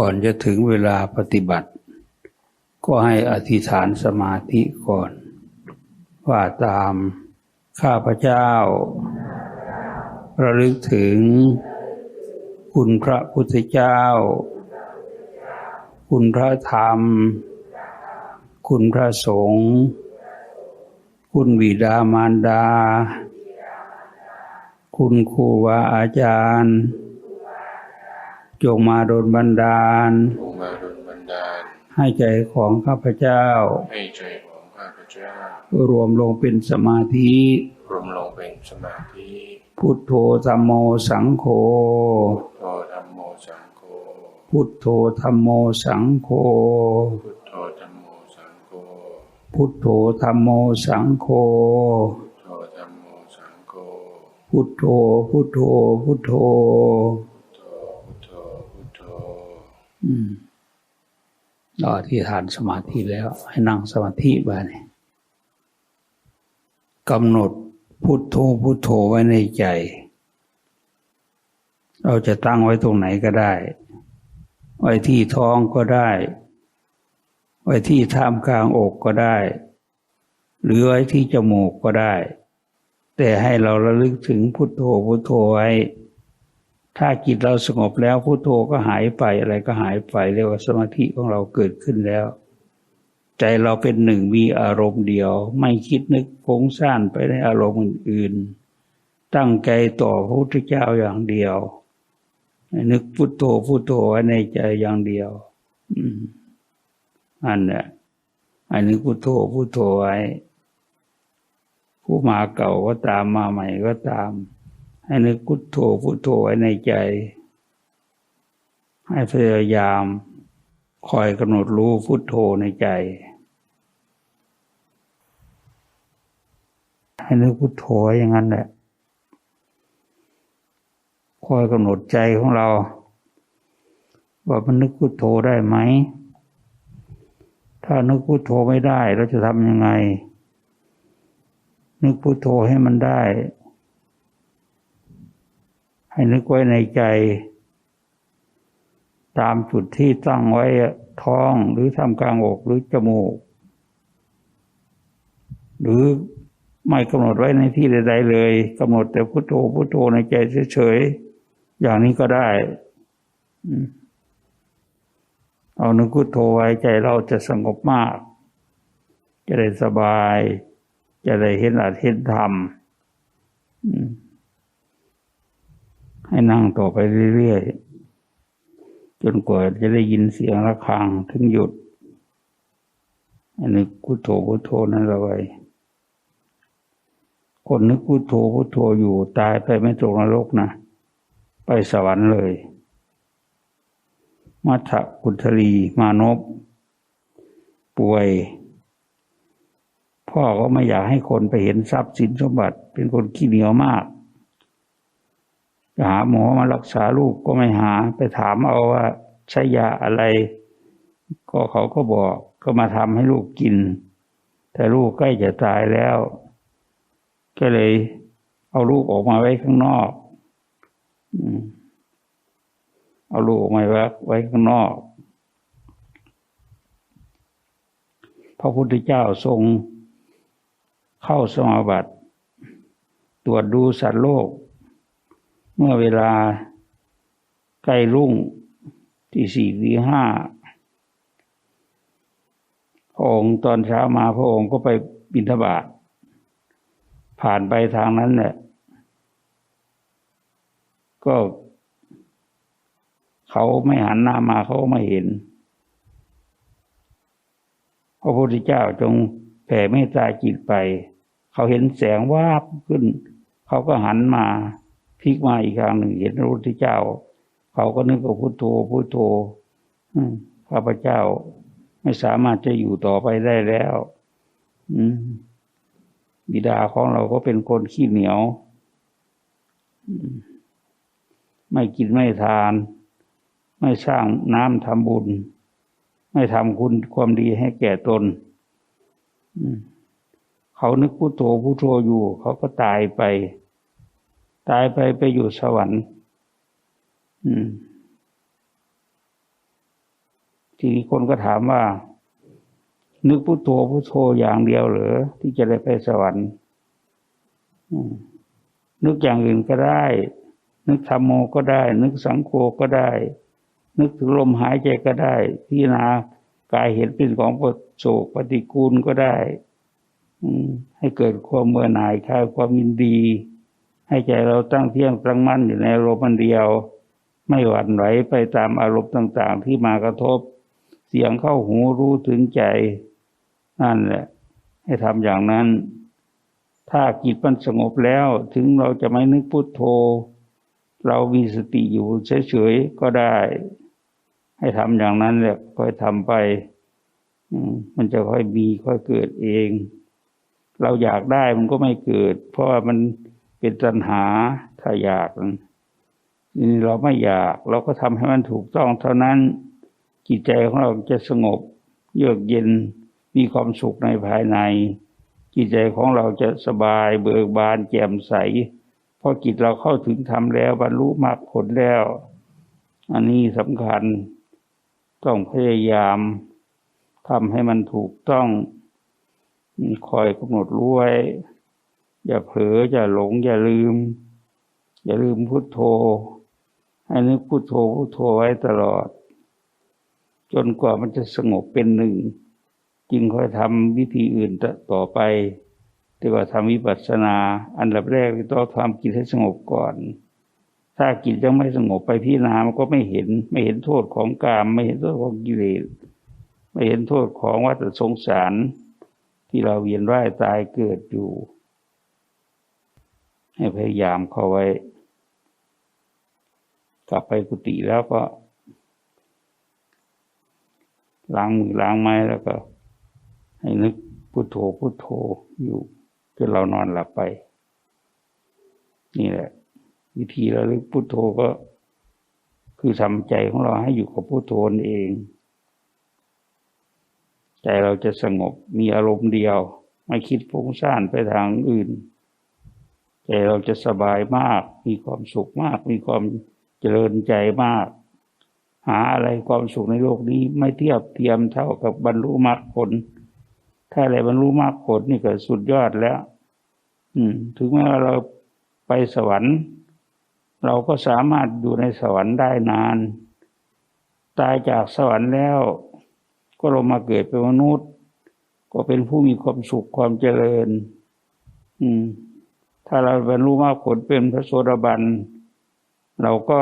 ก่อนจะถึงเวลาปฏิบัติ ก็ให้อธิษฐานสมาธิก่อน ว่าตามข้าพเจ้า ระลึกถึง คุณพระพุทธเจ้า คุณพระธรรม คุณพระสงฆ์คุณบิดามารดา คุณครูบาอาจารย์ จงมาโดนบันดาล จงมาดลบันดาล ให้ใจของข้าพเจ้า ให้ใจของข้าพเจ้า รวมลงเป็นสมาธิ รวมลงเป็นสมาธิ พุทโธธรรมโมสังโฆโทธรรมโมสังโฆ พุทโธธรรมโมสังโฆ พุทโธธรรมโมสังโฆ พุทโธธรรมโมสังโฆโทธรรมโมสังโฆพุทโธ พุทโธ พุทโธ โทพุทโธพุทโธ อืม เราอธิษฐานสมาธิแล้ว ให้นั่งสมาธิบ้านี่กำหนดพุทโธพุทโธไว้ในใจ เราจะตั้งไว้ตรงไหนก็ได้ ไว้ที่ท้องก็ได้ ไว้ที่ท่ามกลางอกก็ได้ หรือไว้ที่จมูกก็ได้ แต่ให้เราระลึกถึงพุทโธพุทโธไว้ ถ้าจิตเราสงบแล้วพุโทโธก็หายไปอะไรก็หายไปเรียกว่าสมาธิของเราเกิดขึ้นแล้ว ใจเราเป็นหนึ่งมีอารมณ์เดียว ไม่คิดนึกฟุ้งซ่านไปในอารมณ์อื่นๆ ตั้งใจต่อพระพุทธเจ้าอย่างเดียว นึกพุทโธพุทโธไว้ในใจอย่างเดียวอันเนี่ยอันนึกพุทโธพุทโธไว้ ผู้มาเก่าก็ตามมาใหม่ก็ตาม ให้นึกพุทโธพุทโธไว้ในใจ ให้พยายาม คอยกำหนดรู้พุทโธในใจ ให้นึกพุทโธอย่างนั้นแหละคอยกำหนดใจของเรา ว่ามันนึกพุทโธได้ไหม ถ้านึกพุทโธไม่ได้เราจะทำยังไง นึกพุทโธให้มันได้ ให้นึกไว้ในใจ ตามจุดที่ตั้งไว้ท้องหรือทำกลางอกหรือจมูก หรือไม่กำหนดไว้ในที่ใด ๆ เลยกำหนดแต่พุทโธพุทโธในใจเฉยๆอย่างนี้ก็ได้เอานึกพุทโธไว้ใจเราจะสงบมาก จะได้สบาย จะได้เห็นอาเห็นธรรม อืม ให้นั่งต่อไปเรื่อยๆ จนกว่าจะได้ยินเสียงะระฆังถึงหยุด อันนี้พุทโธพุทโธนั่นละไว้คนนึกพุทโธพุทโธอยู่ตายไปไม่ตกนรกนะ ไปสวรรค์เลย มัทธกุทลีมานพป่วย พ่อก็ไม่อยากให้คนไปเห็นทรัพย์สินสมบัติ เป็นคนขี้เหนียวมาก หาหมอมารักษาลูกก็ไม่หาไปถามเอาว่าใช้ยาอะไร ก็เขาก็บอกก็มาทำให้ลูกกิน แต่ลูกใกล้จะตายแล้ว ก็เลยเอาลูกออกมาไว้ข้างนอกเอาลูกออกมาไว้ไว้ข้างนอก พระพุทธเจ้าทรงเข้าสมาบัติ ตรวจดูสัตว์โลก เมื่อเวลาใกล้รุ่งที่สี่ที่ห้าพระองค์ตอนเช้ามาพระองค์ก็ไปบิณฑบาตผ่านไปทางนั้นเนี่ยก็ เขาไม่หันหน้ามาเขาไม่เห็น พระพุทธเจ้าจงแผ่เมตตาจิตไป เขาเห็นแสงวาบขึ้น เขาก็หันมา พลิกมาอีกครั้งหนึ่งเห็นพระพุทธเจ้า เขาก็นึกว่าพุทโธพุทโธข้าพเจ้า ไม่สามารถจะอยู่ต่อไปได้แล้วอืบิดาของเราก็เป็นคนขี้เหนียว ไม่กินไม่ทาน ไม่สร้างน้ำทำบุญ ไม่ทำคุณความดีให้แก่ตนอืเขานึกพุโทโธพุโทโธอยู่ เขาก็ตายไป ตายไปไปอยู่สวรรค์ทีนี้คนก็ถามว่า นึกพุทโธพุทโธอย่างเดียวเหรอที่จะได้ไปสวรรค์นึกอย่างอื่นก็ได้ นึกธรรมโมก็ได้ นึกสังโฆก็ได้ นึกถึงลมหายใจก็ได้พิจารณากายเห็นเป็นของปโศกปฏิกูลก็ได้ให้เกิดความเมื่อหน่ายคลายความยินดี ให้ใจเราตั้งเที่ยงตั้งมั่นอยู่ในอารมณ์อันเดียว ไม่หวั่นไหวไปตามอารมณ์ต่าง ๆ ที่มากระทบ เสียงเข้าหูรู้ถึงใจ นั่นแหละ ให้ทำอย่างนั้น ถ้าจิตมันสงบแล้วถึงเราจะไม่นึกพุทโธ เรามีสติอยู่เฉยๆก็ได้ ให้ทำอย่างนั้นแหละค่อยทำไปมมันจะค่อยมีค่อยเกิดเอง เราอยากได้มันก็ไม่เกิด เพราะว่ามัน เป็นตัณหาถ้าอยากนี่เราไม่อยาก เราก็ทำให้มันถูกต้องเท่านั้นจิตใจของเราจะสงบ เยือกเย็นมีความสุขในภายใน จิตใจของเราจะสบายเบิกบานแจ่มใสเพราะจิตเราเข้าถึงธรรมแล้วบรรลุมรรคผลแล้ว อันนี้สำคัญต้องพยายามทำให้มันถูกต้องคอยกำหนดรู้ไว้ อย่าเผลออย่าหลง อย่าลืม อย่าลืมพุทโธ ให้นึกพุทโธพุทโธไว้ตลอด จนกว่ามันจะสงบเป็นหนึ่ง จึงค่อยทำวิธีอื่นต่อไปแต่ว่าทำวิปัสสนา อันดับแรกต้องทำจิตให้สงบก่อน ถ้าจิตยังไม่สงบไปพิจารณามันก็ไม่เห็น ไม่เห็นโทษของกาม ไม่เห็นโทษของกิเลสไม่เห็นโทษของวัฏสงสาร ที่เราเวียนว่ายตายเกิดอยู่ ให้พยายามเข้าไว้ กลับไปกุฏิแล้วก็ล้างมือล้างไม้แล้วก็ ให้นึกพุโทโธพุโทโธอยู่จนเรานอนหลับไป นี่แหละ วิธีระลึกพุโทโธก็ คือทำใจของเราให้อยู่กับพุโทโธนเอง ใจเราจะสงบมีอารมณ์เดียว ไม่คิดฟุ้งซ่านไปทางอื่น ใจเราจะสบายมาก มีความสุขมาก มีความเจริญใจมาก หาอะไรความสุขในโลกนี้ไม่เทียบเทียมเท่ากับบรรลุมรรคผล ถ้าอะไรบรรลุมรรคผลนี่ก็สุดยอดแล้ว อืม ถึงแม้ว่าเราไปสวรรค์ เราก็สามารถอยู่ในสวรรค์ได้นาน ตายจากสวรรค์แล้ว ก็ลงมาเกิดเป็นมนุษย์ ก็เป็นผู้มีความสุขความเจริญ อืม ถ้าเราบรรลุมรรคผลเป็นพระโสดาบัน เราก็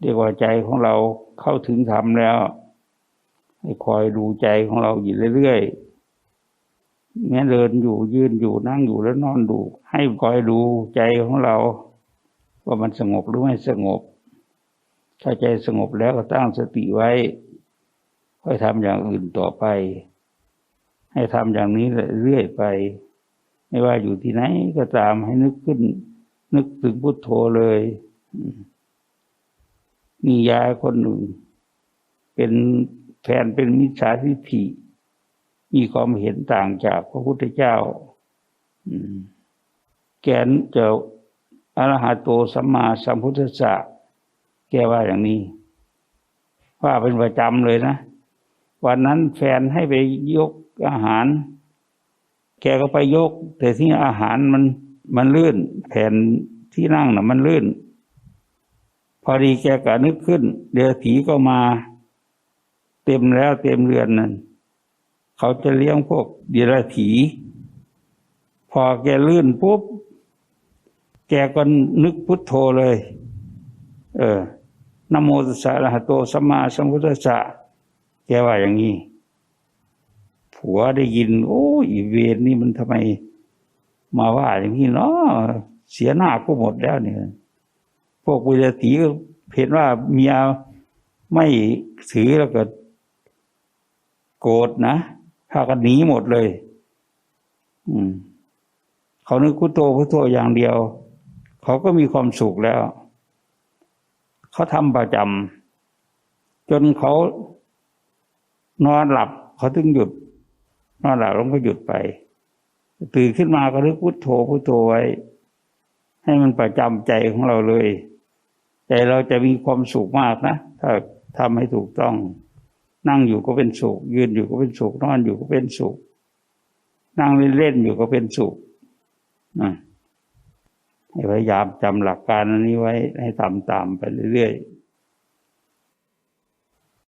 เรียกว่าใจของเราเข้าถึงธรรมแล้วให้คอยดูใจของเราอยู่เรื่อยๆแม้เดินอยู่ยืนอยู่นั่งอยู่แล้วนอนดู ให้คอยดูใจของเรา ว่ามันสงบหรือไม่สงบ ถ้าใจสงบแล้วก็ตั้งสติไว้ ค่อยทำอย่างอื่นต่อไป ให้ทำอย่างนี้เรื่อยไป ไม่ว่าอยู่ที่ไหนก็ตามให้นึกขึ้น นึกถึงพุทโธเลยมียายคนหนึ่ง เป็นแฟนเป็นมิจฉาทิฏฐิมีความเห็นต่างจากพระพุทธเจ้าแกนเจ้าอรหัตโตสัมมาสัมพุทธัสสะแกว่าอย่างนี้ ว่าเป็นประจำเลยนะ วันนั้นแฟนให้ไปยกอาหาร แกก็ไปยก แต่ที่อาหารมันมันลื่น แผ่นที่นั่งน่ะ มันลื่น พอดีแกก็นึกขึ้น เดี๋ยวผีก็มา เต็มแล้วเต็มเรือนนั่นเขาจะเลี้ยงพวกเดรัจฉีพอแกลื่นปุ๊บ แกก็นึกพุทโธเลย เออนโมตัสสะระหะโตสัมมาสัมพุทธัสสะแกว่าอย่างนี้ ผัวได้ยิน โอ้ยเวรนี่มันทำไม มาว่าอย่างนี้เนาะเสียหน้าก็หมดแล้วเนี่ย พวกวิญญาตีก็เห็นว่าเมียไม่ถือแล้วก็โกรธนะพากันหนีหมดเลย อืม เขานึกพุทโธพุทโธอย่างเดียว เขาก็มีความสุขแล้ว เขาทำประจำจนเขานอนหลับ เขาถึงหยุด นอนหลับแล้วก็หยุดไป ตื่นขึ้นมาก็นึกพุทโธพุทโธไว้ ให้มันประจำใจของเราเลย ใจเราจะมีความสุขมากนะ ถ้าทำให้ถูกต้อง นั่งอยู่ก็เป็นสุข ยืนอยู่ก็เป็นสุข นอนอยู่ก็เป็นสุข นั่งเล่นๆอยู่ก็เป็นสุขนะให้พยายามจำหลักการอันนี้ไว้ให้ตามไปเรื่อยๆ